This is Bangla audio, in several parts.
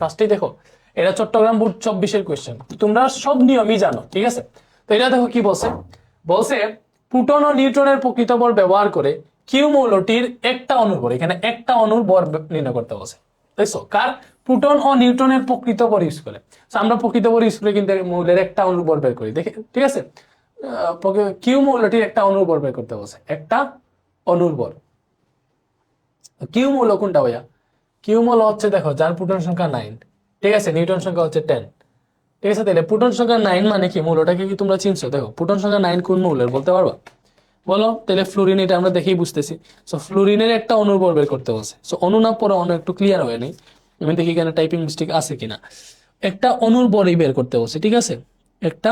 ফার্স্টেই দেখো, এটা চট্টগ্রাম বোর্ড চব্বিশের কোয়েশ্চেন তোমরা সব নিয়মই জানো, ঠিক আছে? তো এটা দেখো কি বলছে? বলছে প্রোটন ও নিউট্রনের প্রকৃত বল ব্যবহার করে কিউ মৌলটির একটা অণুর বল, এখানে একটা অণুর বল নির্ণয় করতে বলছে। তাইছো কার? প্রোটন ও নিউট্রনের প্রকৃত বল ইউজ করে। আমরা প্রকৃত বল ইউজ করে কিন্তু মৌলের একটা অণুর বল বের করি, দেখে ঠিক আছে? কিউ মৌলটির একটা অণুর বল বের করতে বলছে, একটা অণুর বল। কিউ মৌল কোনটা ভাইয়া? কিউ মৌল হচ্ছে দেখো, যার প্রোটন সংখ্যা নাইন ঠিক আছে, নিউটন সংখ্যা হচ্ছে টেন ঠিক আছে, তাহলে প্রোটন সংখ্যা নাইন মানে কি মৌলটাকে কি তোমরা চিনছো? দেখো প্রোটন সংখ্যা নাইন কোন মৌলের, বলতে পারবা? বলো, তাহলে ফ্লোরিন এটা আমরা দেখেই বুঝতেছি। সো ফ্লোরিনের একটা অণুর বল বের করতে বলছে। সো অনু না পরে অণু একটু ক্লিয়ার হয়ে নেই আমি দেখি এখানে টাইপিং মিস্টেক আছে কিনা। একটা অণুর বলই বের করতে বলছে, ঠিক আছে? একটা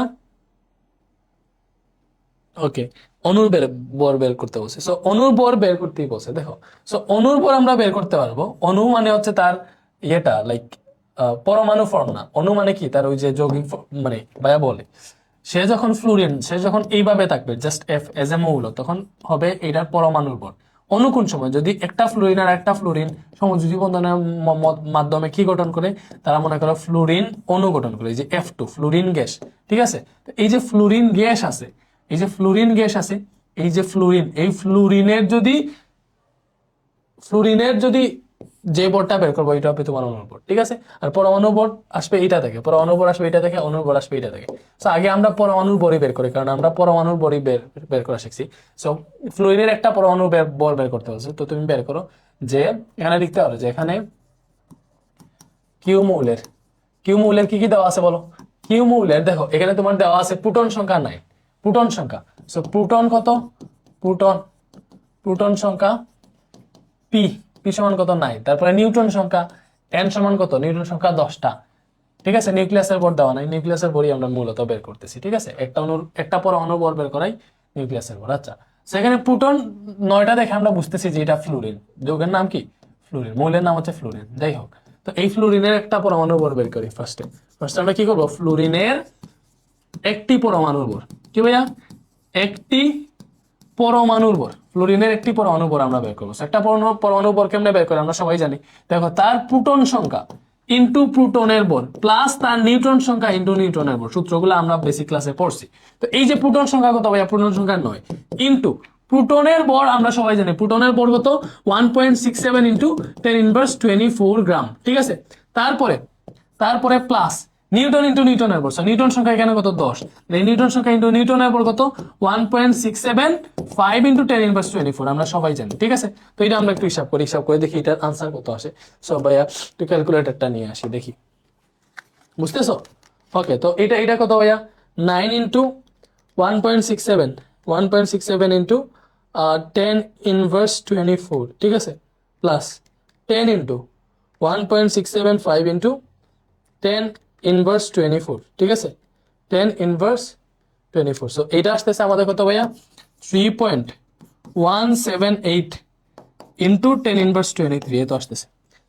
ওকে অনুর বের, বর বের করতে বলছে। সো অনুর বর বের করতেই বলছে। দেখো সো অনুর বর আমরা বের করতে পারব। অনু মানে হচ্ছে তার ইয়েটা লাইক পরমাণু ফর্ম না। অনু মানে কি? তার ওই যে যৌগিক মানে ভাইয়া বলে। সে যখন ফ্লুরিন সে যখন এইভাবে থাকবে জাস্ট এফ এজ এ মৌল, তখন হবে এটার পরমাণুর বর। অনু কোন সময়? যদি একটা ফ্লুরিন আর একটা ফ্লুরিন সমযোজী বন্ধনের মাধ্যমে কি গঠন করে? তারা মনে করো ফ্লুরিন অনু গঠন করে, এই যে এফ টু ফ্লুরিন গ্যাস ঠিক আছে? তো এই যে ফ্লুরিন গ্যাস আছে এই যে ফ্লুরিন গ্যাস আছে, এই যে ফ্লুরিন এই ফ্লুরিনের যদি ফ্লুরিনের যদি যে বোর্ডটা বের করব, এটা হবে তোমার অনুবর ঠিক আছে? আর পরমাণু বোর্ড আসবে এটা থেকে পরমাণু বোর্ড আসবে এটা থেকে অনুবর আসবে এটা থেকে সো আগে আমরা পরমাণুর বড়ি বের করি, কারণ আমরা পরমাণুর বড়ি বের বের করা শিখছি। সো ফ্লুরিনের একটা পরমাণু বের- বর করতে হচ্ছে তো তুমি বের করো যে, এখানে লিখতে পারো যে, এখানে কিউ মৌলের কিউ মৌলের কি কি দেওয়া আছে বলো? কিউ মৌলের, দেখো, এখানে তোমার দেওয়া আছে প্রোটন সংখ্যা নাই। প্রোটন সংখ্যা। সো প্রোটন কত? প্রোটন প্রোটন সংখ্যা পি পি সমান কত? নাই। তারপরে নিউটন সংখ্যা এন সমান কত? নিউটন সংখ্যা দশটা। ঠিক আছে? নিউক্লিয়াসের বর দেওয়া নাই। নিউক্লিয়াসের বরই আমরা মূলত বের করতেছি। ঠিক আছে? একটা অনু একটা পর বর বের করাই নিউক্লিয়াসের বর। আচ্ছা। সেখানে প্রোটন নয়টা দেখে আমরা বুঝতেছি যে এটা ফ্লুরিন যৌগের নাম কি? ফ্লুরিন মৌলের নাম হচ্ছে ফ্লুরিন যাই হোক। তো এই ফ্লুরিনের একটা পরমাণু বর বের করি ফার্স্টে ফার্স্টে আমরা কি করব? ফ্লুরিনের একটি পরমাণুর বর। কি ভাইয়া? একটি পরমাণুর বর ফ্লোরিনের একটি পরমাণু বর আমরা বের করব। একটা পরমাণু পরমাণু বর কেমনে বের করি আমরা সবাই জানি। দেখো, তার প্রোটন সংখ্যা ইন্টু প্রোটনের বর প্লাস তার নিউট্রন সংখ্যা ইন্টু নিউট্রনের বর সূত্রগুলো আমরা বেসিক ক্লাসে পড়ছি। তো এই যে প্রোটন সংখ্যা কত ভাইয়া? প্রোটন সংখ্যা নয়। ইন্টু প্রোটনের বর আমরা সবাই জানি। প্রোটনের বর কত? One point six seven into ten inverse twenty four gram ঠিক আছে? তারপরে তারপরে প্লাস নিউটন ইন্টু নিউটনের So, নিউটন সংখ্যা এখানে কত? দশ। নিউটন সংখ্যা ইন্টু নিউটনের বর কত? One point six seven five into ten inverse twenty four আমরা সবাই জানি ঠিক আছে? তো এটা আমরা একটু হিসাব করি হিসাব করে দেখি এটার আনসার কত আসে। সো ভাইয়া একটু ক্যালকুলেটরটা নিয়ে আসি দেখি। বুঝতেছো? ওকে তো এটা এটা কত ভাইয়া? Nine into one point six seven one point six seven into ten inverse twenty four ঠিক আছে? Plus ten into one point six seven five into ten inverse twenty four ঠিক আছে? Ten inverse twenty four so এটা আসতেছে আমাদের কত ভাইয়া? Three point one seven eight into ten inverse twenty three এত আসতেছে।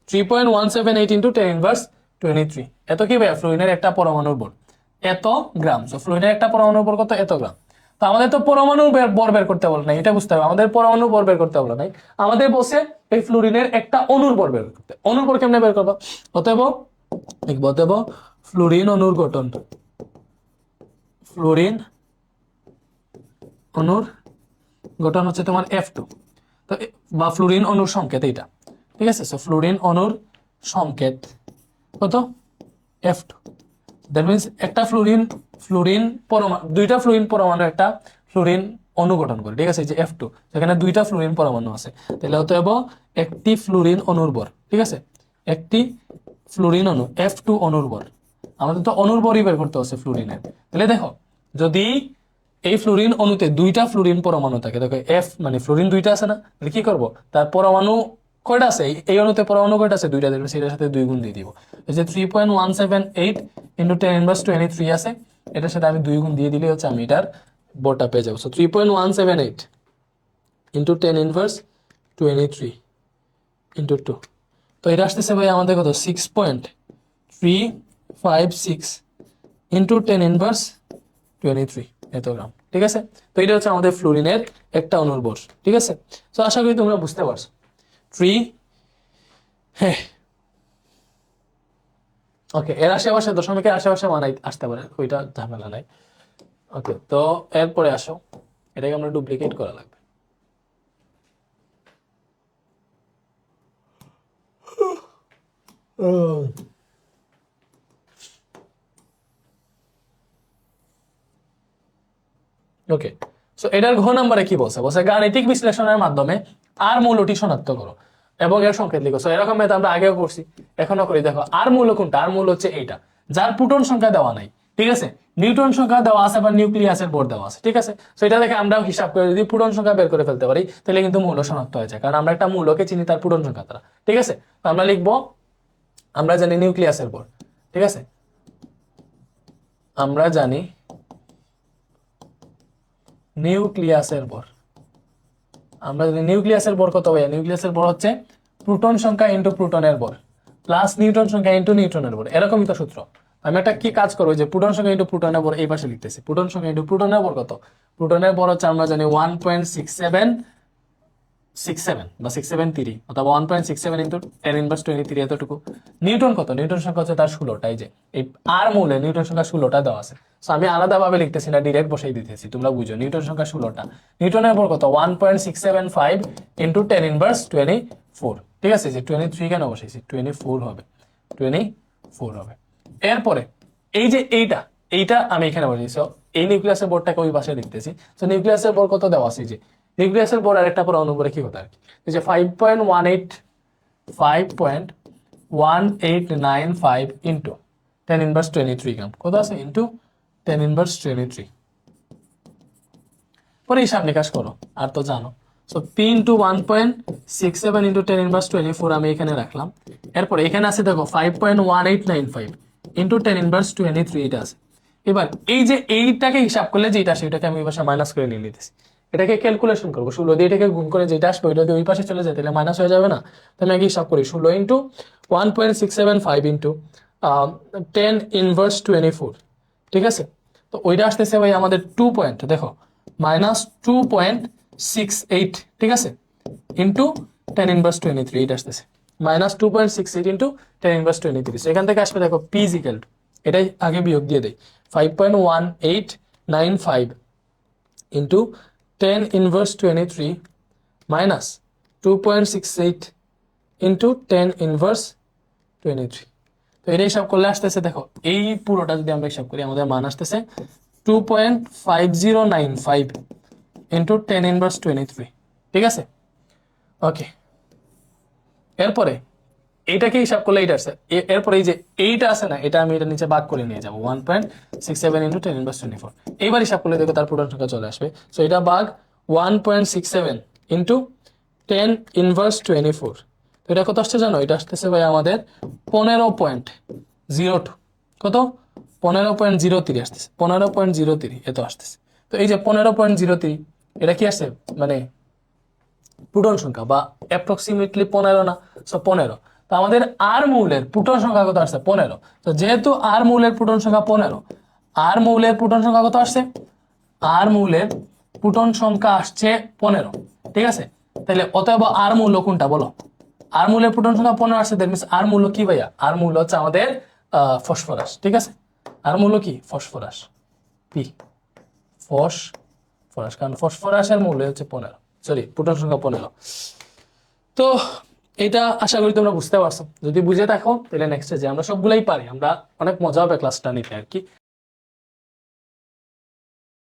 Three point one seven eight into ten inverse twenty three এত কি ভাইয়া? ফ্লোরিনের একটা পরমাণুর বর এত গ্রাম। সো ফ্লোরিনের একটা পরমাণুর বর কত? এত গ্রাম। তো আমাদের তো পরমাণু বর বের করতে বলে নাই। এটা বুঝতে হবে। আমাদের পরমাণু বর বের করতে বলে নাই। আমাদের বসে এই ফ্লোরিনের একটা অনুর বর বের করতে। অনুর বর কেমনে বের করব? অতএব অতএব ফ্লোরিন অনুর গঠন ফ্লোরিন অনুর গঠন হচ্ছে তোমার এফ টু তো বা ফ্লোরিন অনুর সংকেত এইটা। ঠিক আছে? সো ফ্লোরিন অনুর সংকেত। কত? এফ টু দ্যাট মিনস একটা ফ্লোরিন ফ্লোরিন পরমাণু দুইটা ফ্লোরিন পরমাণু একটা ফ্লোরিন অণু গঠন করে। ঠিক আছে? যে এফ টু সেখানে দুইটা ফ্লোরিন পরমাণু আছে। তাহলে অতএব একটি ফ্লোরিন অনুর্বর ঠিক আছে? একটি ফ্লোরিন অণু এফ টু অনুর্বর আমাদের তো অনুর্বরই বের করতে হচ্ছে ফ্লোরিনের তাহলে দেখো, যদি এই ফ্লোরিন অণুতে দুইটা ফ্লোরিন পরমাণু থাকে, দেখো এফ মানে ফ্লোরিন দুইটা আছে না, তাহলে কি করব? তার পরমাণু কয়টা আছে? এই- অণুতে পরমাণু কয়টা আছে? দুইটা দেখবে সেটার সাথে দুই গুণ দিয়ে দিব। যে three point one seven eight into ten inverse twenty three আছে, এটার সাথে আমি দুই গুণ দিয়ে দিলে হচ্ছে আমি এটার বোর্ডটা পেয়ে যাব। So three point one seven eight into ten inverse twenty three into two তো এটা আসতেছে ভাই আমাদের কত? সিক্স পয়েন্ট থ্রি গ্রাম, ঠিক আছে? তো এটা হচ্ছে আমাদের ফ্লোরিনের একটা ঠিক আছে? আশা করি তোমরা বুঝতে পারছ। হ্যাঁ। ওকে এর আশেপাশে দশমিকের আশেপাশে মানাই আসতে পারে, ওইটা ঝামেলা নাই। ওকে তো এরপরে আসো। এটাকে আমরা ডুপ্লিকেট করা লাগবে। ওকে সো এটার ঘ নাম্বারে কি বলছে? বলছে গাণিতিক বিশ্লেষণের মাধ্যমে আর মূলটি শনাক্ত করো এবং এর সংকেত লিখো সো এরকম মেথড আমরা আগেও করছি এখনও করি দেখো আর মূল কোনটা? আর মূল হচ্ছে এইটা। যার প্রোটন সংখ্যা দেওয়া নাই। ঠিক আছে? নিউটন সংখ্যা দেওয়া আছে বা নিউক্লিয়াসের বোর্ড দেওয়া আছে। ঠিক আছে? সো এটা দেখে আমরা হিসাব করে যদি প্রোটন সংখ্যা বের করে ফেলতে পারি, তাহলে কিন্তু মূল শনাক্ত হয়ে যায়। কারণ আমরা একটা মূলকে চিনি, তার প্রোটন সংখ্যা দ্বারা। ঠিক আছে? তো আমরা লিখব, আমরা জানি নিউক্লিয়াসের বোর্ড ঠিক আছে? আমরা জানি নিউক্লিয়াসের ভর। আমরা যদি নিউক্লিয়াসের ভর কত ভাইয়া নিউক্লিয়াসের ভর হচ্ছে প্রোটন সংখ্যা ইন্টু প্রোটনের ভর প্লাস নিউটন সংখ্যা ইন্টু নিউটনের ভর। এরকমই তো সূত্র। আমি একটা কি কাজ করব? যে প্রোটন সংখ্যা ইন্টু প্রোটনের ভর এই পাশে লিখতেছি। প্রোটন সংখ্যা ইন্টু প্রোটনের ভর কত? প্রোটনের ভর হচ্ছে আমরা জানি one point six seven ten inverse four ঠিক আছে? যে থ্রি কেন বসাইছি টোয়েন্টি ফোর হবে। টোয়েন্টি ফোর হবে। এরপরে, এই যে এইটা এইটা আমি এখানে বসেছি সো এই নিউক্লিয়াসের বোর্ডটাকে ওই পাশে লিখতেছি। নিউক্লিয়াসের বোর্ড কত দেওয়া আছে? যে নিউক্লিয়াসের পর আরেকটা পর অনুপরে কি হতো আর কি? যে five point one eight five point one eight nine five into ten inverse twenty three gram কত আছে? Into ten inverse twenty three পরে হিসাব নিকাশ করো, আর তো জানো। So P into one point six seven into ten inverse twenty four আমি এখানে রাখলাম। এরপর এখানে আছে দেখো five point one eight nine five into ten inverse twenty three এটা আছে। এবার এই যে এইটাকে হিসাব করলে যেটা আসে ওইটাকে আমি এবার মাইনাস করে নিয়ে নিতেছি। এটাকে ক্যালকুলেশন করব। ষোলো দিয়ে এটাকে গুণ করে যেটা আসবে, ওইটা দিয়ে ওই পাশে চলে যায়, তাহলে মাইনাস হয়ে যাবে না। তো আমি হিসাব করি, ষোলো into one point six seven five into ten inverse twenty four ঠিক আছে? তো ওইটা আসতেছে ভাই আমাদের টু পয়েন্ট দেখো minus two point six eight ঠিক আছে? Into ten inverse twenty three এটা আসতেছে। Minus two point six eight into ten inverse twenty three এখান থেকে আসবে, দেখো পি ইজিক্যাল এটাই আগে বিয়োগ দিয়ে দেয় five point one eight nine five into ten inverse twenty three minus two point six eight into ten inverse twenty three তো এটা হিসাব করলে আসতেছে, দেখো, এই পুরোটা যদি আমরা হিসাব করি, আমাদের মান আসতেছে two point five zero nine five into ten inverse twenty three ঠিক আছে? ওকে এরপরে এইটাকে হিসাব করলে এইটা আছে। এরপরে এই যে এইটা আছে না, এটা আমি এটা নিচে বাদ করে নিয়ে যাব। One point six seven into ten inverse twenty four এইবার হিসাব করলে দেখো তার প্রোটন সংখ্যা চলে আসবে। সো এটা বাঘ one point six seven into ten inverse twenty four তো এটা কত আসছে জানো? এটা আসতেছে ভাই আমাদের পনেরো পয়েন্ট জিরো টু কত? পনেরো পয়েন্ট জিরো থ্রি আসতেছে। পনেরো পয়েন্ট জিরো থ্রি এত আসতেছে। তো এই যে পনেরো পয়েন্ট জিরো থ্রি এটা কি আসছে? মানে প্রোটন সংখ্যা বা অ্যাপ্রক্সিমেটলি পনেরো না সো পনেরো। তো আমাদের আর মৌলের প্রোটন সংখ্যা কত আসছে? পনেরো। তো যেহেতু আর মৌলের প্রোটন সংখ্যা পনেরো আর মৌলের প্রোটন সংখ্যা কত আসছে? আর মৌলের প্রোটন সংখ্যা আসছে পনেরো। ঠিক আছে? তাহলে অতএব আর মূল্য কোনটা বলো? আর মূলের প্রোটন সংখ্যা পনেরো আসছে দ্যাট মিনস আর মূল্য কি ভাইয়া? আর মূল্য হচ্ছে আমাদের ফসফরাস। ঠিক আছে? আর মূল্য কি? ফসফরাস। P phosphorus. কারণ ফসফরাসের মূল্য হচ্ছে পনেরো। সরি প্রোটন সংখ্যা পনেরো। তো এটা আশা করি তোমরা বুঝতে পারছ। যদি বুঝে থাকো, তাহলে নেক্সটে যে আমরা সবগুলাই পারি। আমরা অনেক মজা হবে ক্লাসটা নিতে আর কি।